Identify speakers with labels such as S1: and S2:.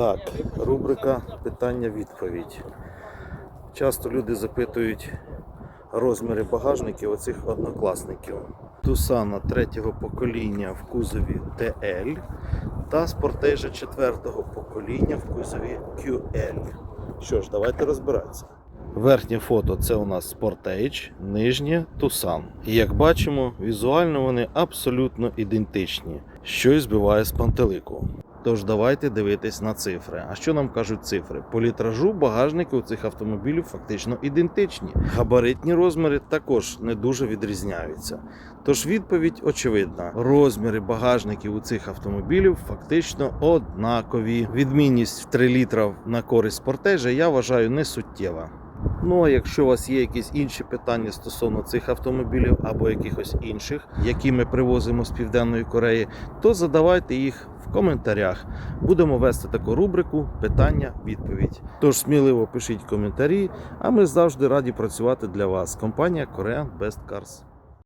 S1: Так, рубрика питання-відповідь. Часто люди запитують розміри багажників оцих однокласників. Тусана третього покоління в кузові TL та спортежа четвертого покоління в кузові QL. Що ж, давайте розбиратися. Верхнє фото це у нас Sportage, нижнє Tucson. І як бачимо, візуально вони абсолютно ідентичні, що й збиває з пантелику. Тож давайте дивитись на цифри. А що нам кажуть цифри? По літражу багажники у цих автомобілів фактично ідентичні. Габаритні розміри також не дуже відрізняються. Тож відповідь очевидна: розміри багажників у цих автомобілів фактично однакові. Відмінність в 3 літра на користь спортежа я вважаю не суттєва. Ну а якщо у вас є якісь інші питання стосовно цих автомобілів або якихось інших, які ми привозимо з Південної Кореї, то задавайте їх в коментарях. Будемо вести таку рубрику питання-відповідь. Тож сміливо пишіть коментарі, а ми завжди раді працювати для вас. Компанія Korean Best Cars.